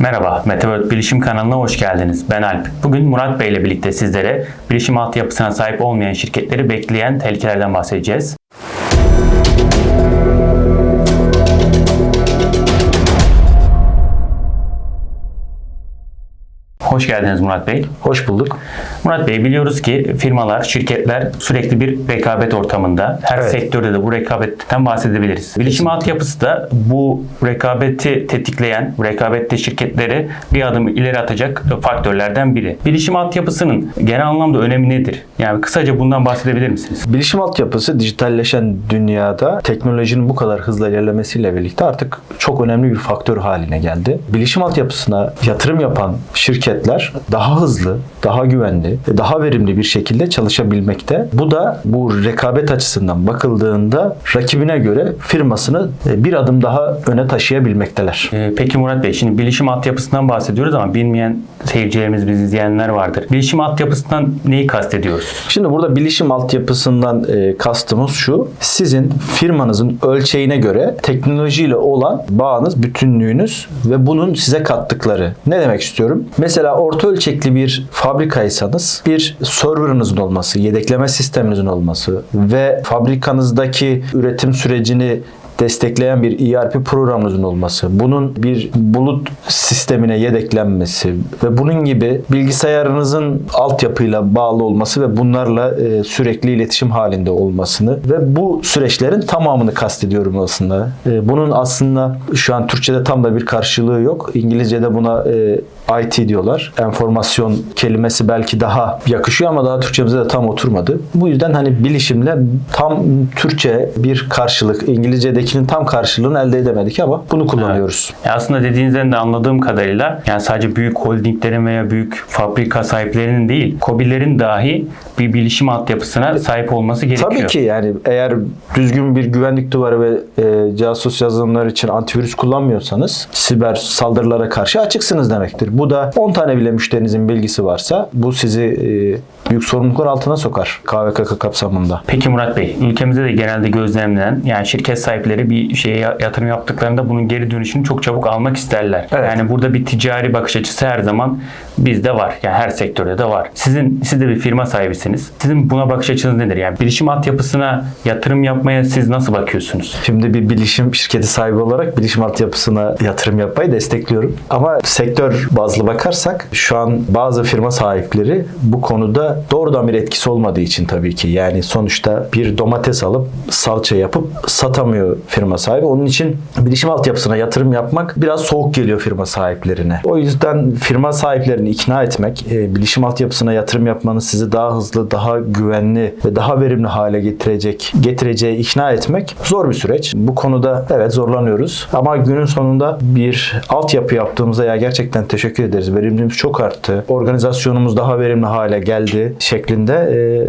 Merhaba, Metaworld Bilişim kanalına hoş geldiniz. Ben Alp. Bugün Murat Bey ile birlikte sizlere bilişim altyapısına sahip olmayan şirketleri bekleyen tehlikelerden bahsedeceğiz. Hoş geldiniz Murat Bey. Hoş bulduk. Murat Bey biliyoruz ki firmalar, şirketler sürekli bir rekabet ortamında. Her Evet. sektörde de bu rekabetten bahsedebiliriz. Bilişim altyapısı da bu rekabeti tetikleyen, rekabette şirketleri bir adım ileri atacak faktörlerden biri. Bilişim altyapısının genel anlamda önemi nedir? Yani kısaca bundan bahsedebilir misiniz? Bilişim altyapısı dijitalleşen dünyada teknolojinin bu kadar hızla ilerlemesiyle birlikte artık çok önemli bir faktör haline geldi. Bilişim altyapısına yatırım yapan şirketler daha hızlı, daha güvenli ve daha verimli bir şekilde çalışabilmekte. Bu da bu rekabet açısından bakıldığında rakibine göre firmasını e, bir adım daha öne taşıyabilmekteler. Ee, Peki Murat Bey, şimdi bilişim altyapısından bahsediyoruz ama bilmeyen seyircilerimiz, bizi izleyenler vardır. Bilişim altyapısından neyi kastediyoruz? Şimdi burada bilişim altyapısından e, kastımız şu. Sizin firmanızın ölçeğine göre teknolojiyle olan bağınız, bütünlüğünüz ve bunun size kattıkları. Ne demek istiyorum? Mesela orta ölçekli bir fabrikaysanız bir serverınızın olması, yedekleme sisteminizin olması ve fabrikanızdaki üretim sürecini destekleyen bir ERP programınızın olması, bunun bir bulut sistemine yedeklenmesi ve bunun gibi bilgisayarınızın altyapıyla bağlı olması ve bunlarla e, sürekli iletişim halinde olmasını ve bu süreçlerin tamamını kastediyorum aslında. E, bunun aslında şu an Türkçe'de tam da bir karşılığı yok. İngilizce'de buna e, IT diyorlar. Enformasyon kelimesi belki daha yakışıyor ama daha Türkçemize de tam oturmadı. Bu yüzden hani bilişimle tam Türkçe bir karşılık, İngilizce'dekinin tam karşılığını elde edemedik ama bunu kullanıyoruz. Ya aslında dediğinizden de anladığım kadarıyla yani sadece büyük holdinglerin veya büyük fabrika sahiplerinin değil, KOBİ'lerin dahi bir bilişim altyapısına sahip olması gerekiyor. Tabii ki yani eğer düzgün bir güvenlik duvarı ve e, casus yazılımlar için antivirüs kullanmıyorsanız siber saldırılara karşı açıksınız demektir. Bu da 10 tane bile müşterinizin bilgisi varsa bu sizi e, büyük sorumluluklar altına sokar KVKK kapsamında. Peki Murat Bey, ülkemizde de genelde gözlemlenen yani şirket sahipleri bir şeye yatırım yaptıklarında bunun geri dönüşünü çok çabuk almak isterler. Evet. Yani burada bir ticari bakış açısı her zaman bizde var. Yani her sektörde de var. Sizin siz de bir firma sahibisiniz. Sizin buna bakış açınız nedir? Yani bilişim altyapısına yatırım yapmaya siz nasıl bakıyorsunuz? Şimdi bir bilişim şirketi sahibi olarak bilişim altyapısına yatırım yapmayı destekliyorum. Ama sektör bazlı bakarsak şu an bazı firma sahipleri bu konuda doğrudan bir etkisi olmadığı için tabii ki. Yani sonuçta bir domates alıp salça yapıp satamıyor firma sahibi. Onun için bilişim altyapısına yatırım yapmak biraz soğuk geliyor firma sahiplerine. O yüzden firma sahiplerini ikna etmek, e, bilişim altyapısına yatırım yapmanız sizi daha hızlı, daha güvenli ve daha verimli hale getirecek, getireceği ikna etmek zor bir süreç. Bu konuda evet zorlanıyoruz. Ama günün sonunda bir altyapı yaptığımızda ya gerçekten teşekkür ederiz. Verimliliğimiz çok arttı. Organizasyonumuz daha verimli hale geldi şeklinde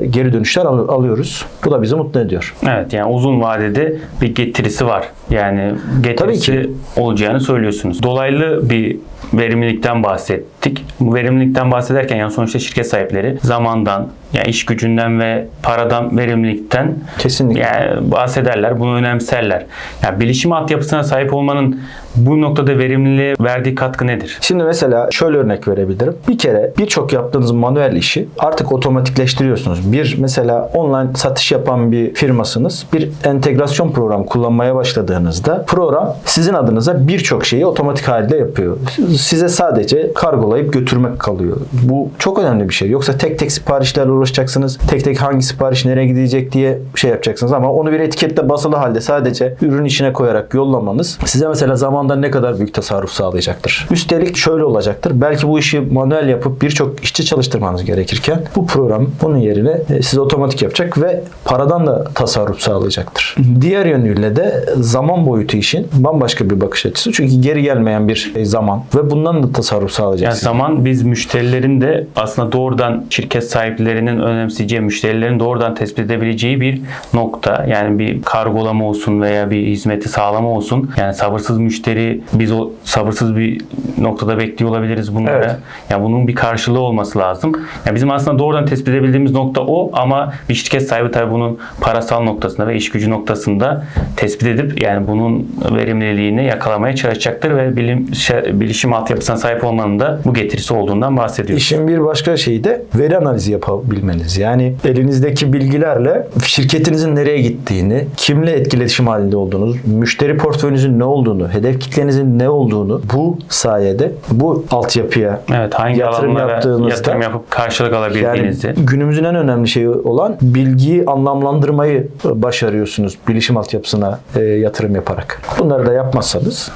e, geri dönüşler al- alıyoruz. Bu da bizi mutlu ediyor. Evet yani uzun vadede bir getirisi var. Yani Tabii getirisi ki. olacağını söylüyorsunuz. Dolaylı bir verimlilikten bahsettik. Bu verimlilikten bahsederken yani sonuçta şirket sahipleri zamandan, yani iş gücünden ve paradan, verimlilikten Kesinlikle. yani bahsederler, bunu önemserler. Yani bilişim altyapısına sahip olmanın bu noktada verimliliğe verdiği katkı nedir? Şimdi mesela şöyle örnek verebilirim. Bir kere birçok yaptığınız manuel işi artık otomatikleştiriyorsunuz. Bir mesela online satış yapan bir firmasınız. Bir entegrasyon programı kullanmaya başladığınızda program sizin adınıza birçok şeyi otomatik halde yapıyor. Size sadece kargolayıp götürmek kalıyor. Bu çok önemli bir şey. Yoksa tek tek siparişlerle uğraşacaksınız. Tek tek hangi sipariş nereye gidecek diye şey yapacaksınız ama onu bir etikette basılı halde sadece ürün içine koyarak yollamanız size mesela zamanda ne kadar büyük tasarruf sağlayacaktır. Üstelik şöyle olacaktır. Belki bu işi manuel yapıp birçok işçi çalıştırmanız gerekirken bu program bunun yerine e, size otomatik yapacak ve paradan da tasarruf sağlayacaktır. Diğer yönüyle de zaman boyutu işin bambaşka bir bakış açısı. Çünkü geri gelmeyen bir e, zaman ve bundan da tasarruf Yani sağlayacaksınız. zaman biz müşterilerin de aslında doğrudan şirket sahiplerinin önemseyeceği, müşterilerin doğrudan tespit edebileceği bir nokta. Yani bir kargolama olsun veya bir hizmeti sağlama olsun. Yani sabırsız müşteri müşteri biz o sabırsız bir noktada bekliyor olabiliriz bunları. Evet. Ya bunun bir karşılığı olması lazım. Ya bizim aslında doğrudan tespit edebildiğimiz nokta o ama bir şirket sahibi tabii bunun parasal noktasında ve iş gücü noktasında tespit edip yani bunun verimliliğini yakalamaya çalışacaktır ve bilim şey- bilişim altyapısına sahip olmanın da bu getirisi olduğundan bahsediyoruz. İşin bir başka şeyi de veri analizi yapabilmeniz. Yani elinizdeki bilgilerle şirketinizin nereye gittiğini, kimle etkileşim halinde olduğunuz, müşteri portföyünüzün ne olduğunu, hedef kitlenizin ne olduğunu bu sayede bu altyapıya Evet hangi yatırım yaptığınızda yatırım yapıp karşılık yani alabildiğinizi. günümüzün en önemli şeyi olan bilgiyi anlamlandırmayı başarıyorsunuz bilişim altyapısına e, yatırım yaparak. Bunları da yapmazsanız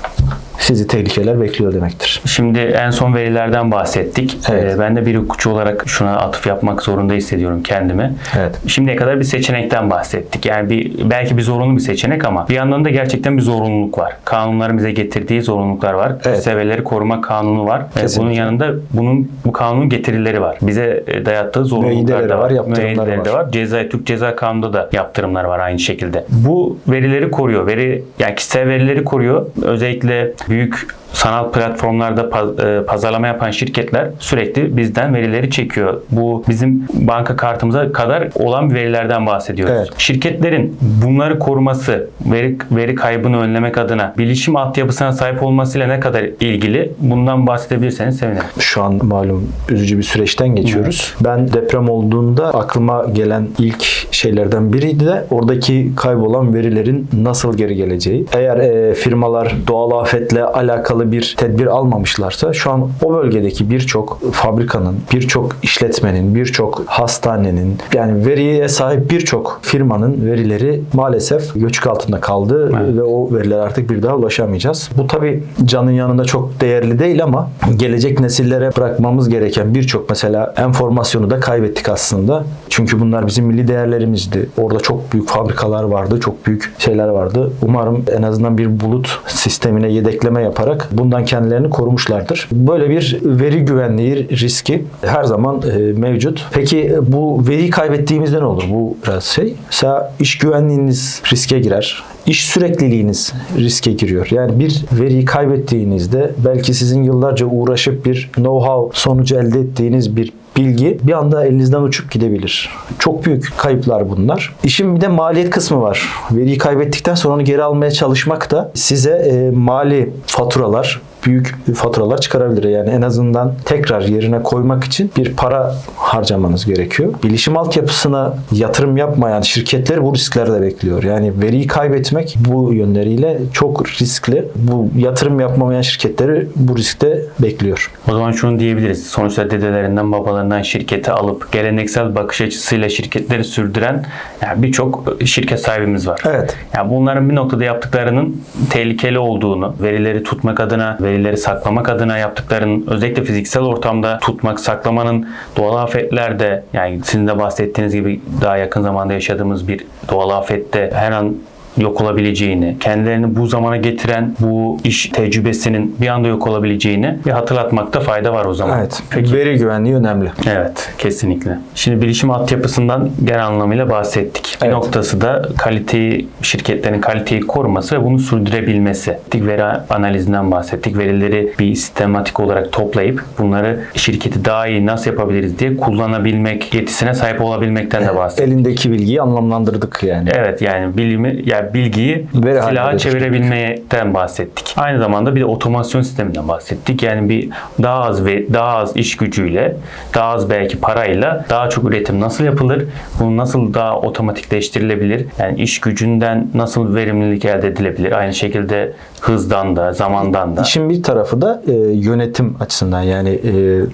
sizi tehlikeler bekliyor demektir. Şimdi en son verilerden bahsettik. Evet. Ee, ben de bir hukukçu olarak şuna atıf yapmak zorunda hissediyorum kendimi. Evet. Şimdiye kadar bir seçenekten bahsettik. Yani bir belki bir zorunlu bir seçenek ama bir yandan da gerçekten bir zorunluluk var. Kanunların bize getirdiği zorunluluklar var. Evet. Kişisel verileri koruma kanunu var. Kesinlikle. bunun yanında bunun bu kanunun getirileri var. Bize e, dayattığı zorunluluklar da var, var. Müeyyideleri de var. var. Ceza Türk Ceza Kanunu'nda da yaptırımlar var aynı şekilde. Bu verileri koruyor. Veri yani kişisel verileri koruyor. Özellikle büyük sanal platformlarda e, pazarlama yapan şirketler sürekli bizden verileri çekiyor. Bu bizim banka kartımıza kadar olan verilerden bahsediyoruz. Evet. Şirketlerin bunları koruması, veri, veri kaybını önlemek adına bilişim altyapısına sahip olmasıyla ne kadar ilgili bundan bahsedebilirseniz sevinirim. Şu an malum üzücü bir süreçten geçiyoruz. Ben deprem olduğunda aklıma gelen ilk şeylerden biriydi de oradaki kaybolan verilerin nasıl geri geleceği. Eğer e, firmalar doğal afetle alakalı bir tedbir almamışlarsa şu an o bölgedeki birçok fabrikanın, birçok işletmenin, birçok hastanenin yani veriye sahip birçok firmanın verileri maalesef göçük altında kaldı Evet. ve o verilere artık bir daha ulaşamayacağız. Bu tabi canın yanında çok değerli değil ama gelecek nesillere bırakmamız gereken birçok mesela enformasyonu da kaybettik aslında. Çünkü bunlar bizim milli değerlerimizdi. Orada çok büyük fabrikalar vardı, çok büyük şeyler vardı. Umarım en azından bir bulut sistemine yedekleme yaparak bundan kendilerini korumuşlardır. Böyle bir veri güvenliği riski her zaman e, mevcut. Peki bu veriyi kaybettiğimizde ne olur? Bu biraz şey. Mesela iş güvenliğiniz riske girer. İş sürekliliğiniz riske giriyor. Yani bir veriyi kaybettiğinizde belki sizin yıllarca uğraşıp bir know-how sonucu elde ettiğiniz bir bilgi bir anda elinizden uçup gidebilir. Çok büyük kayıplar bunlar. İşin bir de maliyet kısmı var. Veriyi kaybettikten sonra onu geri almaya çalışmak da size e, mali faturalar, büyük faturalar çıkarabilir. Yani en azından tekrar yerine koymak için bir para harcamanız gerekiyor. Bilişim altyapısına yatırım yapmayan şirketler bu riskler de bekliyor. Yani veriyi kaybetmek bu yönleriyle çok riskli. Bu yatırım yapmamayan şirketleri bu riskte bekliyor. O zaman şunu diyebiliriz. Sonuçta dedelerinden babalarından şirketi alıp geleneksel bakış açısıyla şirketleri sürdüren yani birçok şirket sahibimiz var. Evet. Yani bunların bir noktada yaptıklarının tehlikeli olduğunu, verileri tutmak adına, verileri saklamak adına yaptıklarının özellikle fiziksel ortamda tutmak, saklamanın doğal afetlerde yani sizin de bahsettiğiniz gibi daha yakın zamanda yaşadığımız bir doğal afette her an yok olabileceğini, kendilerini bu zamana getiren bu iş tecrübesinin bir anda yok olabileceğini bir hatırlatmakta fayda var o zaman. Evet. Peki. Veri güvenliği önemli. Evet, kesinlikle. Şimdi bilişim altyapısından genel anlamıyla bahsettik. Bir Evet. noktası da kaliteyi, şirketlerin kaliteyi koruması ve bunu sürdürebilmesi. Veri analizinden bahsettik. Verileri bir sistematik olarak toplayıp bunları şirketi daha iyi nasıl yapabiliriz diye kullanabilmek, yetisine sahip olabilmekten de bahsettik. Elindeki bilgiyi anlamlandırdık yani. Evet yani bilimi yani bilgiyi Veri silaha çevirebilmekten bahsettik. Aynı zamanda bir de otomasyon sisteminden bahsettik. Yani bir daha az ve daha az iş gücüyle, daha az belki parayla daha çok üretim nasıl yapılır? Bunu nasıl daha otomatikleştirilebilir? Yani iş gücünden nasıl verimlilik elde edilebilir? Aynı şekilde hızdan da, zamandan da. İşin bir tarafı da e, yönetim açısından yani e,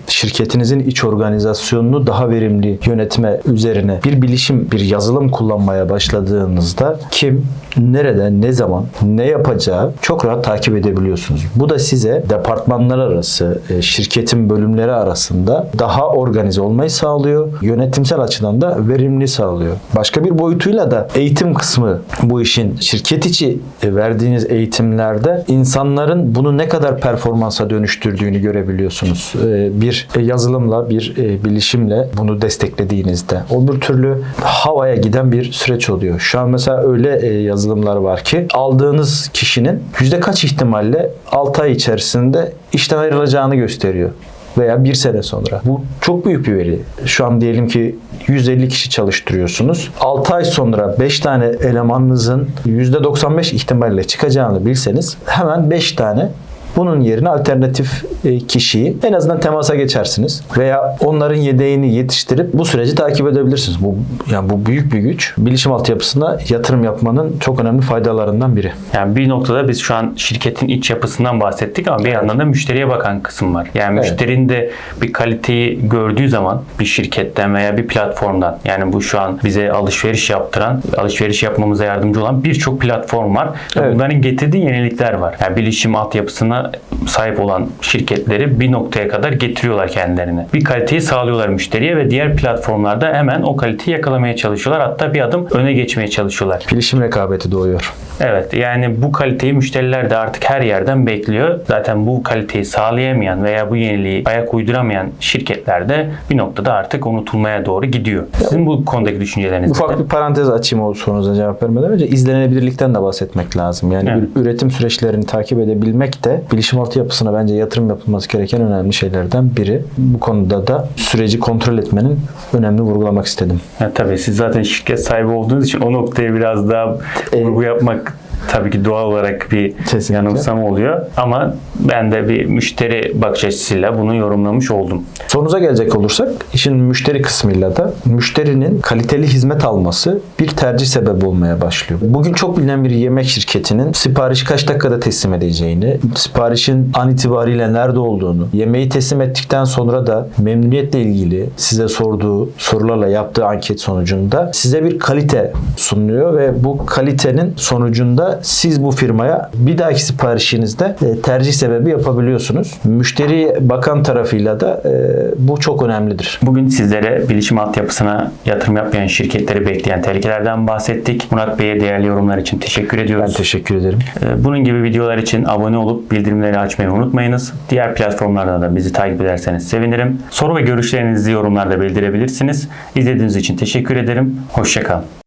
şirketinizin iç organizasyonunu daha verimli yönetme üzerine bir bilişim, bir yazılım kullanmaya başladığınızda kim, nerede, ne zaman, ne yapacağı çok rahat takip edebiliyorsunuz. Bu da size departmanlar arası, e, şirketin bölümleri arasında daha organize olmayı sağlıyor. Yönetimsel açıdan da verimli sağlıyor. Başka bir boyutuyla da eğitim kısmı bu işin şirket içi e, verdiğiniz eğitimlerde insanların bunu ne kadar performansa dönüştürdüğünü görebiliyorsunuz. E, Bir yazılımla, bir bilişimle bunu desteklediğinizde. O bir türlü havaya giden bir süreç oluyor. Şu an mesela öyle yazılım yazılımlar var ki aldığınız kişinin yüzde kaç ihtimalle 6 ay içerisinde işten ayrılacağını gösteriyor veya bir sene sonra. Bu çok büyük bir veri. Şu an diyelim ki 150 kişi çalıştırıyorsunuz. 6 ay sonra 5 tane elemanınızın %95 ihtimalle çıkacağını bilseniz hemen 5 tane bunun yerine alternatif e, kişiyi en azından temasa geçersiniz veya onların yedeğini yetiştirip bu süreci takip edebilirsiniz. Bu yani bu büyük bir güç. Bilişim altyapısına yatırım yapmanın çok önemli faydalarından biri. Yani bir noktada biz şu an şirketin iç yapısından bahsettik ama bir yandan da müşteriye bakan kısım var. Yani Evet. müşterinin de bir kaliteyi gördüğü zaman bir şirketten veya bir platformdan yani bu şu an bize alışveriş yaptıran, alışveriş yapmamıza yardımcı olan birçok platform var. Ve Evet. Bunların getirdiği yenilikler var. Yani bilişim altyapısına sahip olan şirketleri bir noktaya kadar getiriyorlar kendilerine. Bir kaliteyi sağlıyorlar müşteriye ve diğer platformlarda hemen o kaliteyi yakalamaya çalışıyorlar. Hatta bir adım öne geçmeye çalışıyorlar. Bilişim rekabeti doğuyor. Evet yani bu kaliteyi müşteriler de artık her yerden bekliyor. Zaten bu kaliteyi sağlayamayan veya bu yeniliği ayak uyduramayan şirketler de bir noktada artık unutulmaya doğru gidiyor. Sizin bu konudaki düşünceleriniz Ufak neler? bir parantez açayım o sorunuza cevap vermeden önce izlenebilirlikten de bahsetmek lazım. Yani Evet. üretim süreçlerini takip edebilmek de bilişim altyapısına bence yatırım yapılması gereken önemli şeylerden biri. Bu konuda da süreci kontrol etmenin önemli vurgulamak istedim. Ya, tabii siz zaten şirket sahibi olduğunuz için o noktaya biraz daha vurgu yapmak tabii ki doğal olarak bir Kesinlikle. yanılsama oluyor. Ama ben de bir müşteri bakış açısıyla bunu yorumlamış oldum. Sorunuza gelecek olursak işin müşteri kısmıyla da müşterinin kaliteli hizmet alması bir tercih sebebi olmaya başlıyor. Bugün çok bilinen bir yemek şirketinin sipariş kaç dakikada teslim edeceğini, siparişin an itibariyle nerede olduğunu, yemeği teslim ettikten sonra da memnuniyetle ilgili size sorduğu sorularla yaptığı anket sonucunda size bir kalite sunuyor ve bu kalitenin sonucunda siz bu firmaya bir dahaki siparişinizde e, tercih sebebi yapabiliyorsunuz. Müşteri bakan tarafıyla da e, bu çok önemlidir. Bugün sizlere bilişim altyapısına yatırım yapmayan şirketleri bekleyen tehlikelerden bahsettik. Murat Bey'e değerli yorumlar için teşekkür Ben ediyoruz. teşekkür ederim. Ee, Bunun gibi videolar için abone olup bildirimleri açmayı unutmayınız. Diğer platformlardan da bizi takip ederseniz sevinirim. Soru ve görüşlerinizi yorumlarda bildirebilirsiniz. İzlediğiniz için teşekkür ederim. Hoşçakalın.